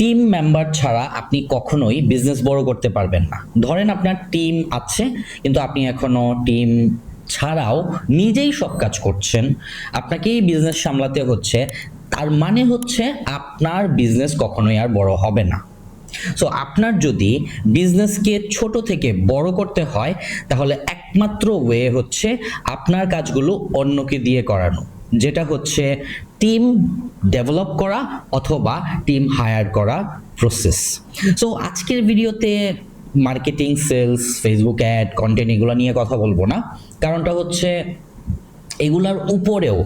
Team member ছাড়া আপনি কখনোই বিজনেস বড় করতে পারবেন না। ধরেন আপনার টিম আছে, কিন্তু আপনি এখনও টিম ছাড়াও নিজেই সব কাজ করছেন, আপনাকেই বিজনেস সামলাতে হচ্ছে, তার মানে হচ্ছে আপনার বিজনেস কখনোই আর বড় হবে না। সো আপনার যদি বিজনেসকে ছোট থেকে বড় করতে হয়, তাহলে একমাত্র ওয়ে হচ্ছে আপনার কাজগুলো অন্যকে দিয়ে করানো। যেটা হচ্ছে টিম ডেভেলপ করা অথবা টিম হায়ার করা প্রসেস সো আজকের ভিডিওতে marketing sales Facebook ad content এগুলো নিয়ে কথা বলব না। কারণটা হচ্ছে এগুলার উপরেও,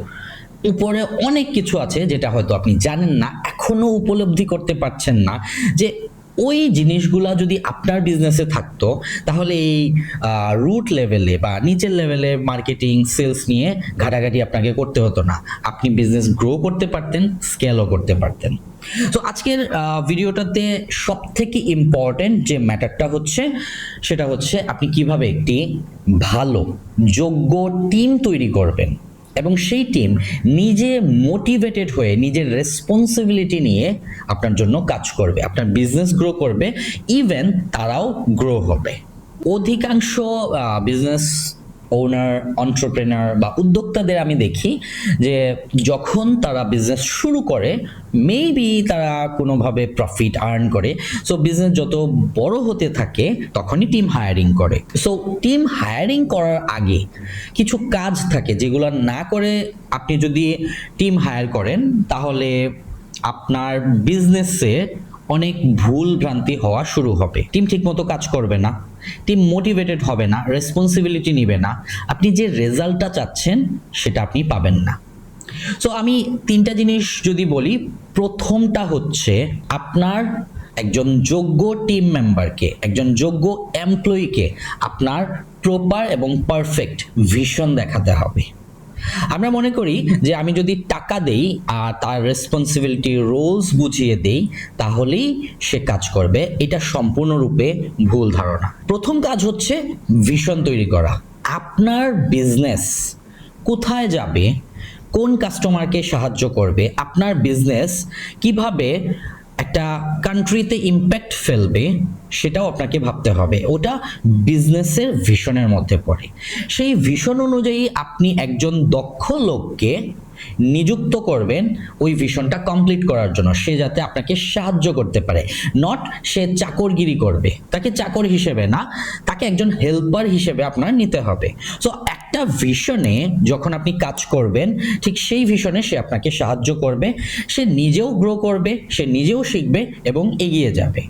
উপরে অনেক কিছু আছে যেটা হয়তো আপনি জানেন না এখনও উপলব্ধি করতে পারছেন না যে ওই জিনিসগুলা যদি আপনার বিজনেসে থাকতো, তাহলে এই রুট লেভেলে বা নিচের লেভেলে মার্কেটিং সেলস নিয়ে ঘাটাঘাটি আপনাকে করতে হতো না। আপনি বিজনেস গ্রো করতে পারতেন স্কেলও করতে পারতেন। তো আজকের ভিডিওটাতে সব থেকে ইম্পর্টেন্ট যে ম্যাটারটা হচ্ছে, সেটা হচ্ছে আপনি কীভাবে একটি ভালো, যোগ্য টিম তৈরি করবেন। এবং সেই টিম নিজে মোটিভেটেড হয়ে, নিজের রেসপন্সিবিলিটি নিয়ে আপনার জন্য কাজ করবে, আপনার বিজনেস গ্রো করবে ইভেন তারাও গ্রো হবে। অধিকাংশ বিজনেস ওনার অন্টারপ্রেনার বা উদ্যোক্তাদের আমি দেখি যে যখন তারা বিজনেস শুরু করে মেবি তারা কোনোভাবে প্রফিট আর্ন করে। সো বিজনেস যত বড় হতে থাকে, তখনই টিম হায়ারিং করে। সো টিম হায়ারিং করার আগে কিছু কাজ থাকে যেগুলো না করে আপনি যদি টিম হায়ার করেন, তাহলে আপনার বিজনেসে অনেক ভুল ভ্রান্তি হওয়া শুরু হবে। টিম ঠিকমতো কাজ করবে না। টিম মোটিভেটেড হবে না। রেসপন্সিবিলিটি নিবে না। আপনি যে রেজাল্টটা চাচ্ছেন, সেটা আপনি পাবেন না। সো আমি তিনটা জিনিস যদি বলি, প্রথমটা হচ্ছে আপনার একজন যোগ্য টিম মেম্বারকে একজন যোগ্য এমপ্লয়িকে আপনার প্রপার এবং পারফেক্ট ভিশন দেখাতে হবে। আমরা মনে করি যে আমি যদি টাকা দেই আর তার রেসপন্সিবিলিটি রোলস বুঝিয়ে দেই, তাহলেই সে কাজ করবে। এটা সম্পূর্ণরূপে ভুল ধারণা। প্রথম কাজ হচ্ছে ভিশন তৈরি করা। আপনার বিজনেস কোথায় যাবে? কোন কাস্টমারকে সাহায্য করবে? আপনার বিজনেস কীভাবে একটা কান্ট্রিতে ইম্প্যাক্ট ফেলবে, সেটাও আপনাকে ভাবতে হবে। ওটা বিজনেসের ভিশনের মধ্যে পড়ে। সেই ভিশন অনুযায়ী আপনি একজন দক্ষ লোককে নিযুক্ত করবেন ওই ভিশনটা কমপ্লিট করার জন্য, সে যাতে আপনাকে সাহায্য করতে পারে। নট সে চাকরগিরি করবে। তাকে চাকর হিসেবে না, তাকে একজন হেল্পার হিসেবে আপনার নিতে হবে। সো একটা ভিশনে যখন আপনি কাজ করবেন, ঠিক সেই ভিশনে সে আপনাকে সাহায্য করবে, সে নিজেও গ্রো করবে, সে নিজেও শিখবে এবং এগিয়ে যাবে।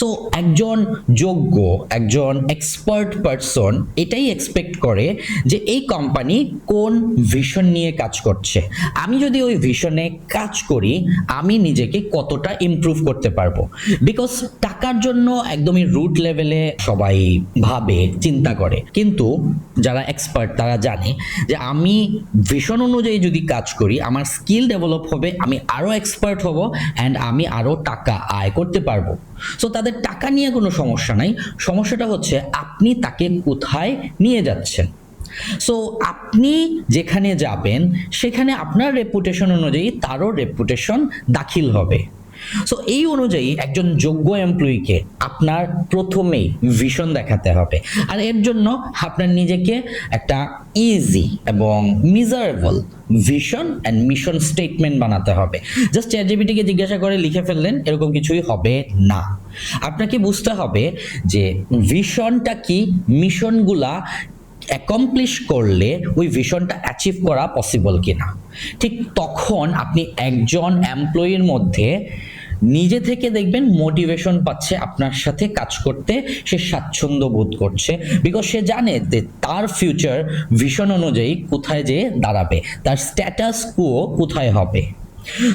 সো একজন যোগ্য, একজন এক্সপার্ট পারসন এটাই এক্সপেক্ট করে যে এই কোম্পানি কোন ভিশন নিয়ে কাজ করছে। আমি যদি ওই ভিশনে কাজ করি, আমি নিজেকে কতটা ইমপ্রুভ করতে পারব? বিকজ টাকার জন্য একদমই রুট লেভেলে সবাই ভাবে, চিন্তা করে। কিন্তু যারা এক্সপার্ট তারা জানে যে আমি ভিশন অনুযায়ী যদি কাজ করি, আমার স্কিল ডেভেলপ হবে, আমি আরও এক্সপার্ট হব অ্যান্ড আমি আরও টাকা আয় করতে পারব। সো তাদের টাকা নিয়ে কোনো সমস্যা নাই। সমস্যাটা হচ্ছে আপনি তাকে কোথায় নিয়ে যাচ্ছেন। সো আপনি যেখানে যাবেন, সেখানে আপনার রেপুটেশন অনুযায়ী তারও রেপুটেশন দাখিল হবে। সো এই অনুযায়ী একজন যোগ্য এমপ্লয়িকে আপনার প্রথমেই ভিশন দেখাতে হবে। আর এর জন্য আপনার নিজেকে একটা ইজি এবং measurable vision and mission statement বানাতে হবে। জাস্ট চ্যাটজিপিটিকে জিজ্ঞাসা করে লিখে ফেললেন, এরকম কিছুই হবে না। আপনাকে বুঝতে হবে যে ভিশনটা কি মিশনগুলা অ্যাকমপ্লিশ করলে ওই ভিশনটা অ্যাচিভ করা পসিবল কিনা। ঠিক তখন আপনি একজন এমপ্লয়ির মধ্যে নিজে থেকে দেখবেন মোটিভেশন পাচ্ছে আপনার সাথে কাজ করতে, সে স্বাচ্ছন্দ্য বোধ করছে। বিকজ সে জানে যে তার ফিউচার ভীষণ অনুযায়ী কোথায় যেয়ে দাঁড়াবে, তার স্ট্যাটাস কুও কোথায় হবে।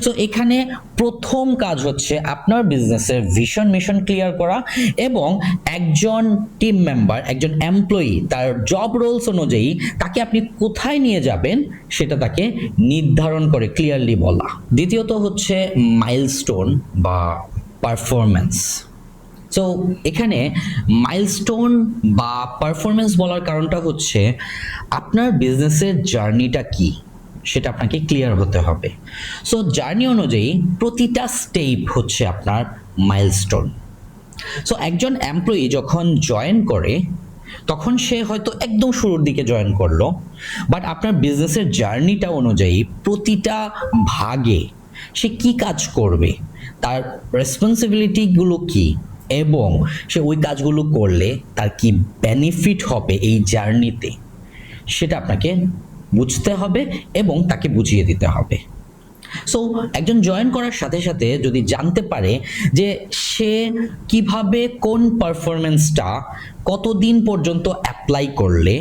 সো এখানে প্রথম কাজ হচ্ছে আপনার বিজনেসের ভিশন মিশন ক্লিয়ার করা এবং একজন টিম মেম্বার একজন এমপ্লয়ি তার জব রোলস অনুযায়ী তাকে আপনি কোথায় নিয়ে যাবেন সেটা তাকে নির্ধারণ করে ক্লিয়ারলি বলা। দ্বিতীয়ত হচ্ছে মাইলস্টোন বা পারফরম্যান্স সো এখানে মাইলস্টোন বা পারফরমেন্স বলার কারণটা হচ্ছে আপনার বিজনেসের জার্নিটা কি? সেটা আপনাকে ক্লিয়ার হতে হবে। সো জার্নি অনুযায়ী প্রতিটা স্টেপ হচ্ছে আপনার মাইলস্টোন সো একজন এমপ্লয়ি যখন জয়েন করে, তখন সে হয়তো একদম শুরুর দিকে জয়েন করল বাট আপনার বিজনেসের জার্নিটা অনুযায়ী প্রতিটা ভাগে সে কি কাজ করবে, তার রেসপন্সিবিলিটিগুলো কি, এবং সে ওই কাজগুলো করলে তার কি বেনিফিট হবে এই জার্নিতে সেটা আপনাকে বুঝতে হবে এবং তাকে বুঝিয়ে দিতে হবে। সো একজন জয়েন করার সাথে সাথে যদি জানতে পারে যে সে কীভাবে কোন পারফরমেন্সটা কতদিন পর্যন্ত অ্যাপ্লাই করলে,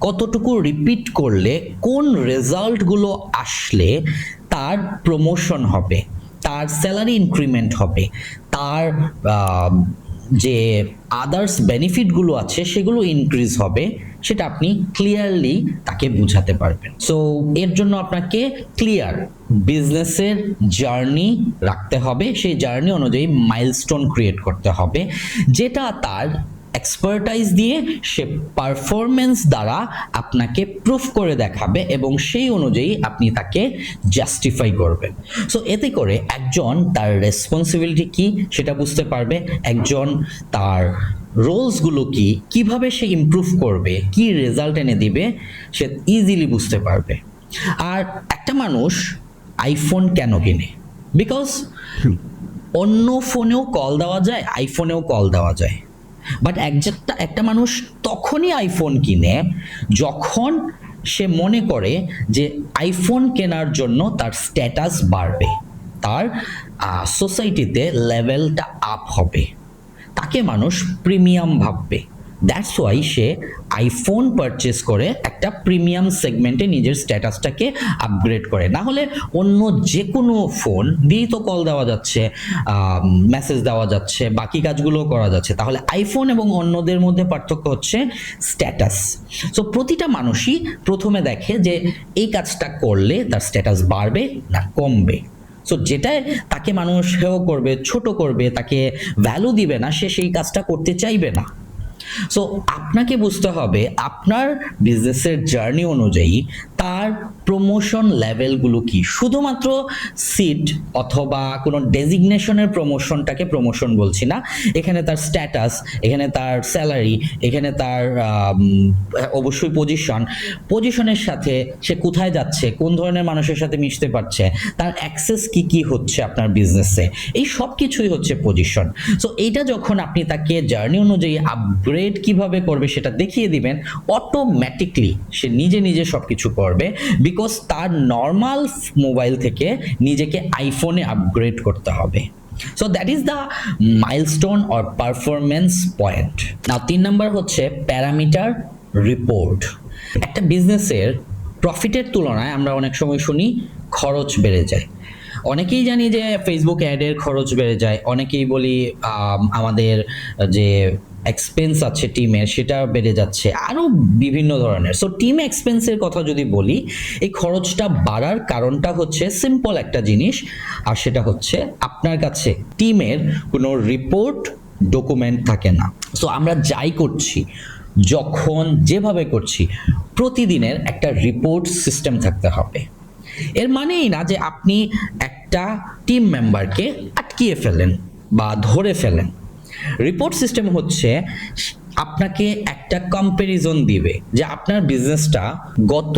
কতটুকু রিপিট করলে, কোন রেজাল্টগুলো আসলে তার প্রমোশন হবে, তার স্যালারি ইনক্রিমেন্ট হবে, তার যে আদার্স বেনিফিটগুলো আছে সেগুলো ইনক্রিজ হবে, সেটা আপনি ক্লিয়ারলি তাকে বুঝাতে পারবেন। সো এর জন্য আপনাকে ক্লিয়ার বিজনেসের জার্নি রাখতে হবে, সেই জার্নি অনুযায়ী মাইলস্টোন ক্রিয়েট করতে হবে, যেটা তার এক্সপার্টাইজ দিয়ে সে পারফরমেন্স দ্বারা আপনাকে প্রুফ করে দেখাবে এবং সেই অনুযায়ী আপনি তাকে জাস্টিফাই করবেন। সো এতে করে একজন তার রেসপন্সিবিলিটি কি সেটা বুঝতে পারবে একজন তার রোলসগুলো কি কীভাবে সে ইমপ্রুভ করবে কি রেজাল্ট এনে দিবে সে ইজিলি বুঝতে পারবে। আর একটা মানুষ আইফোন কেন কিনে? বিকজ অন্য ফোনেও কল দেওয়া যায় আইফোনেও কল দেওয়া যায়। বাট একটা একটা মানুষ তখনই আইফোন কিনে যখন সে মনে করে যে আইফোন কেনার জন্য তার স্ট্যাটাস বাড়বে, তার সোসাইটিতে লেভেলটা আপ হবে। তাকে মানুষ প্রিমিয়াম ভাববে। দ্যাটস ওয়াই সে আইফোন পারচেস করে একটা প্রিমিয়াম সেগমেন্টে নিজের স্ট্যাটাসটাকে আপগ্রেড করে। না হলে অন্য যে কোনো ফোন দিয়েই তো কল দেওয়া যাচ্ছে মেসেজ দেওয়া যাচ্ছে, বাকি কাজগুলো করা যাচ্ছে। তাহলে আইফোন এবং অন্যদের মধ্যে পার্থক্য হচ্ছে স্ট্যাটাস সো প্রতিটা মানুষই প্রথমে দেখে যে এই কাজটা করলে তার স্ট্যাটাস বাড়বে না কমবে। সো যেটায় তাকে মানুষ হেয় করবে, ছোট করবে, তাকে ভ্যালু দিবে না, সে সেই কাজটা করতে চাইবে না। সো আপনাকে বুঝতে হবে, আপনার বিজনেসের জার্নি অনুযায়ী তার প্রমোশন লেভেলগুলো কি? শুধুমাত্র সিট অথবা কোনো ডেজিগনেশনের প্রমোশনটাকে প্রমোশন বলছি না। এখানে তার স্ট্যাটাস এখানে তার স্যালারি এখানে তার অবশ্যই পজিশন পজিশনের সাথে সে কোথায় যাচ্ছে, কোন ধরনের মানুষের সাথে মিশতে পারছে, তার অ্যাক্সেস কি কি হচ্ছে আপনার বিজনেসে এই সব কিছুই হচ্ছে পজিশন সো এইটা যখন আপনি তাকে জার্নি অনুযায়ী আপগ্রেড কীভাবে করবে সেটা দেখিয়ে দিবেন অটোমেটিকলি সে নিজে নিজে সব কিছু করবে বিকজ তার নর্মাল মোবাইল থেকে নিজেকে আইফোনে আপগ্রেড করতে হবে। So that is the milestone or performance point না তিন নম্বর হচ্ছে প্যারামিটার রিপোর্ট একটা বিজনেসের প্রফিটের তুলনায় আমরা অনেক সময় শুনি খরচ বেড়ে যায়। অনেকেই জানি যে ফেসবুক অ্যাডের খরচ বেড়ে যায়, অনেকেই বলি আমাদের যে এক্সপেন্স আছে টিমের সেটা বেড়ে যাচ্ছে। আরও বিভিন্ন ধরনের। সো টিম এক্সপেন্সের কথা যদি বলি, এই খরচটা বাড়ার কারণটা হচ্ছে সিম্পল একটা জিনিস, আর সেটা হচ্ছে আপনার কাছে টিমের কোনো রিপোর্ট ডকুমেন্ট থাকে না। সো আমরা যাই করছি, যখন যেভাবে করছি, প্রতিদিনের একটা রিপোর্ট সিস্টেম থাকতে হবে। এর মানেই না যে আপনি একটা টিম মেম্বারকে আটকিয়ে ফেলেন বা ধরে ফেলেন। রিপোর্ট সিস্টেম হচ্ছে, আপনাকে একটা কম্প্যারিজন দিবে যে আপনার বিজনেসটা গত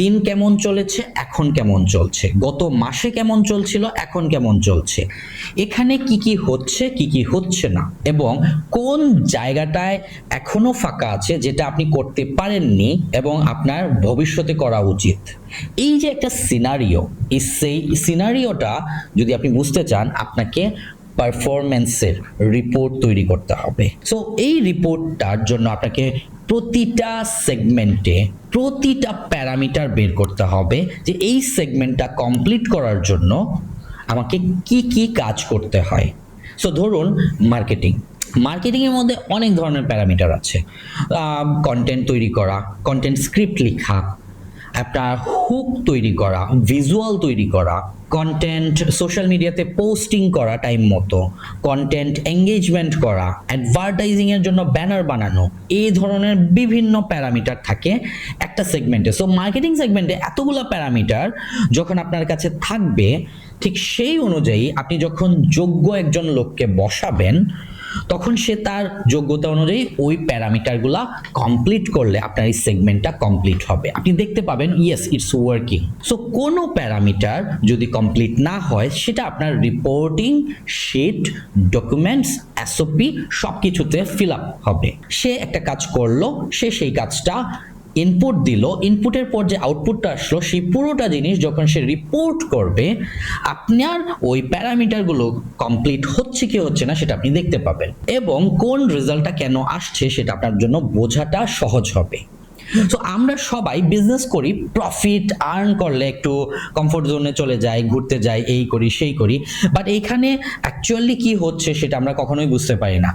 দিন কেমন চলেছে, এখন কেমন চলছে। গত মাসে কেমন চলছিল, এখন কেমন চলছে। এখানে কি কি হচ্ছে, কি কি হচ্ছে না। এবং কোন জায়গাটায় এখনও ফাঁকা আছে, যেটা আপনি করতে পারেননি এবং আপনার ভবিষ্যতে করা উচিত। এই যে একটা সিনারিও এই সেই সিনারিওটা যদি আপনি বুঝতে চান, আপনাকে পারফরমেন্সের রিপোর্ট তৈরি করতে হবে। সো এই রিপোর্টটার জন্য আপনাকে প্রতিটা সেগমেন্টে প্রতিটা প্যারামিটার বের করতে হবে যে এই সেগমেন্টটা কমপ্লিট করার জন্য আমাকে কি কি কাজ করতে হয়। সো ধরুন মার্কেটিং মার্কেটিংয়ের মধ্যে অনেক ধরনের প্যারামিটার আছে। কন্টেন্ট তৈরি করা কন্টেন্ট স্ক্রিপ্ট লেখা, আপনার হুক তৈরি করা ভিজুয়াল তৈরি করা কন্টেন্ট সোশ্যাল মিডিয়াতে পোস্টিং করা টাইম মতো কন্টেন্ট এঙ্গেজমেন্ট করা অ্যাডভার্টাইজিংয়ের জন্য ব্যানার বানানো, এই ধরনের বিভিন্ন প্যারামিটার থাকে একটা সেগমেন্টে সো মার্কেটিং সেগমেন্টে এতগুলো প্যারামিটার যখন আপনার কাছে থাকবে, ঠিক সেই অনুযায়ী আপনি যখন যোগ্য একজন লোককে বসাবেন তখন সে তার যোগ্যতা অনুযায়ী ওই প্যারামিটারগুলা কমপ্লিট করলে আপনার এই সেগমেন্টটা কমপ্লিট হবে। আপনি দেখতে পাবেন ইয়েস ইটস ওয়ার্কিং সো কোনো প্যারামিটার যদি কমপ্লিট না হয়, সেটা আপনার রিপোর্টিং শিট ডকুমেন্টস এসওপি সব কিছুতে ফিল আপ হবে। সে একটা কাজ করল, সে সেই কাজটা ইনপুট দিল ইনপুটের পর যে আউটপুটটা আসলো, সেই পুরোটা জিনিস যখন সে রিপোর্ট করবে আপনার ওই প্যারামিটারগুলো কমপ্লিট হচ্ছে কি হচ্ছে না সেটা আপনি দেখতে পাবেন। এবং কোন রেজাল্টটা কেন আসছে সেটা আপনার জন্য বোঝাটা সহজ হবে। তো আমরা সবাই বিজনেস করি প্রফিট আর্ন করলে একটু কমফোর্ট জোনে চলে যাই, ঘুরতে যাই, এই করি, সেই করি। বাট এইখানে অ্যাকচুয়ালি কি হচ্ছে সেটা আমরা কখনোই বুঝতে পারি না।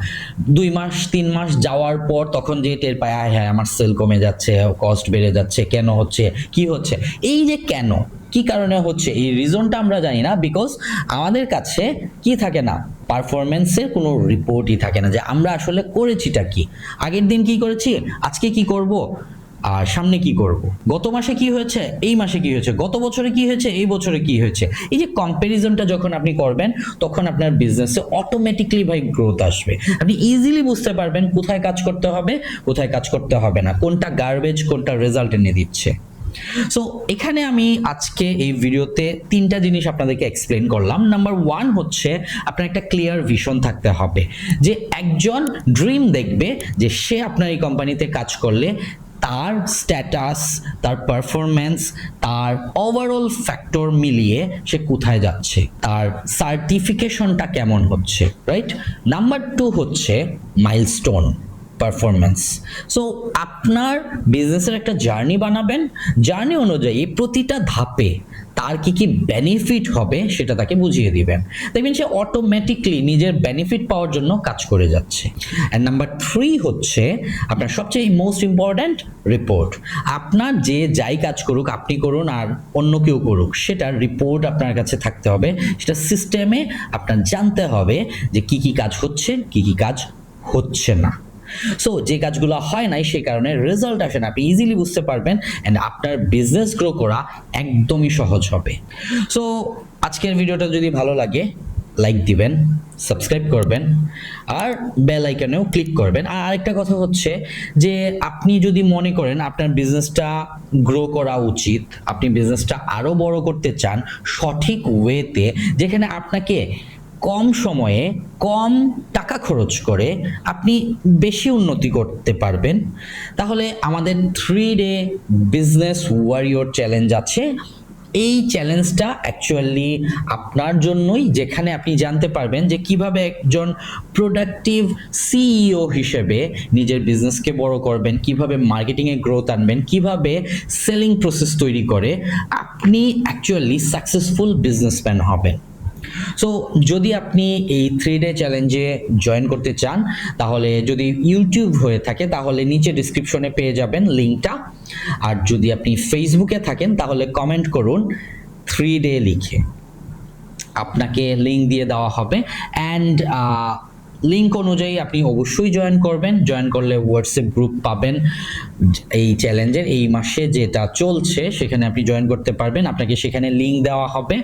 দুই মাস, তিন মাস যাওয়ার পর তখন যে টের পায় আয় হ্যাঁ আমার সেল কমে যাচ্ছে কস্ট বেড়ে যাচ্ছে, কেন হচ্ছে, কি হচ্ছে? এই যে কেন, কি কারণে হচ্ছে, এই রিজনটা আমরা জানি না বিকজ আমাদের কাছে কি থাকে না পারফরমেন্সের কোনো রিপোর্টই থাকে না যে আমরা আসলে করেছিটা কি। আগের দিন কি করেছি? আজকে কি করব? আর সামনে কি করব? গত মাসে কি হয়েছে? এই মাসে কি হয়েছে? গত বছরে কি হয়েছে? এই বছরে কি হয়েছে? এই যে কম্প্যারিজনটা যখন আপনি করবেন, তখন আপনার বিজনেসে অটোমেটিকলি ভাই গ্রোথ আসবে। আপনি ইজিলি বুঝতে পারবেন কোথায় কাজ করতে হবে, কোথায় কাজ করতে হবে না। কোনটা গার্বেজ কোনটা রেজাল্ট এনে দিচ্ছে। সো এখানে আমি আজকে এই ভিডিওতে তিনটা জিনিস আপনাদেরকে এক্সপ্লেন করলাম। নাম্বার ওয়ান হচ্ছে আপনার একটা ক্লিয়ার ভিশন থাকতে হবে। যে একজন ড্রিম দেখবে যে সে আপনার এই কোম্পানিতে কাজ করলে তার স্ট্যাটাস তার পারফরমেন্স তার ওভারঅল ফ্যাক্টর মিলিয়ে সে কোথায় যাচ্ছে, তার সার্টিফিকেশনটা কেমন হচ্ছে রাইট নাম্বার টু হচ্ছে মাইলস্টোন পারফরমেন্স সো আপনার বিজনেসের একটা জার্নি বানাবেন। জার্নি অনুযায়ী প্রতিটা ধাপে তার কি কি বেনিফিট হবে সেটা তাকে বুঝিয়ে দিবেন। দেখবেন সে অটোমেটিকলি নিজের বেনিফিট পাওয়ার জন্য কাজ করে যাচ্ছে। অ্যান্ড নাম্বার থ্রি হচ্ছে আপনার সবচেয়ে মোস্ট ইম্পর্ট্যান্ট রিপোর্ট আপনার যে যাই কাজ করুক, আপনি করুন আর অন্য কেউ করুক, সেটার রিপোর্ট আপনার কাছে থাকতে হবে। সেটা সিস্টেমে আপনার জানতে হবে যে কি কি কাজ হচ্ছে, কি কি কাজ হচ্ছে না। সো যে কাজগুলো হয় নাই, সেই কারণে রেজাল্ট আসে না। আপনি ইজিলি বুঝতে পারবেন অ্যান্ড আপনার বিজনেস গ্রো করা একদমই সহজ হবে। সো আজকের ভিডিওটা যদি ভালো লাগে লাইক দিবেন সাবস্ক্রাইব করবেন, আর বেল আইকনেও ক্লিক করবেন। আর আরেকটা কথা হচ্ছে যে, আপনি যদি মনে করেন আপনার বিজনেসটা গ্রো করা উচিত, আপনি বিজনেসটা আরও বড় করতে চান, সঠিক ওয়েতে যেখানে আপনাকে কম সময়ে কম টাকা খরচ করে আপনি বেশি উন্নতি করতে পারবেন। তাহলে আমাদের three day business warrior challenge আছে। এই চ্যালেঞ্জটা অ্যাকচুয়ালি আপনার জন্যই, যেখানে আপনি জানতে পারবেন যে কীভাবে একজন প্রোডাক্টিভ সিইও হিসেবে নিজের বিজনেসকে বড় করবেন, কীভাবে মার্কেটিংয়ে গ্রোথ আনবেন, কীভাবে সেলিং প্রসেস তৈরি করে, আপনি অ্যাকচুয়ালি সাকসেসফুল বিজনেসম্যান হবেন। সো যদি আপনি এই থ্রি ডে চ্যালেঞ্জে জয়েন করতে চান, তাহলে যদি ইউটিউব হয়ে থাকে, তাহলে নিচে ডিসক্রিপশনে পেয়ে যাবেন লিঙ্কটা আর যদি আপনি ফেসবুকে থাকেন, তাহলে কমেন্ট করুন থ্রি ডে লিখে। আপনাকে লিঙ্ক দিয়ে দেওয়া হবে। অ্যান্ড লিঙ্ক অনুযায়ী আপনি অবশ্যই জয়েন করবেন। জয়েন করলে হোয়াটসঅ্যাপ গ্রুপ পাবেন। এই চ্যালেঞ্জের এই মাসে যেটা চলছে, সেখানে আপনি জয়েন করতে পারবেন। আপনাকে সেখানে লিঙ্ক দেওয়া হবে।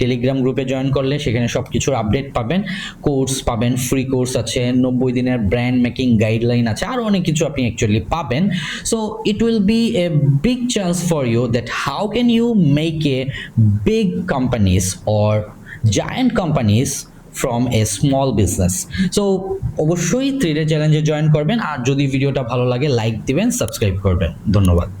টেলিগ্রাম গ্রুপে জয়েন করলে সেখানে সব কিছুর আপডেট পাবেন। কোর্স পাবেন ফ্রি কোর্স আছে, নব্বই দিনের ব্র্যান্ড মেকিং গাইডলাইন আছে আরও অনেক কিছু আপনি অ্যাকচুয়ালি পাবেন। So it will be a big chance for you that how can you make a big companies or giant companies from a small business so অবশ্যই থ্রি ডে চ্যালেঞ্জে join করবেন। আর যদি ভিডিওটা ভালো লাগে লাইক দিবেন সাবস্ক্রাইব করবেন। ধন্যবাদ।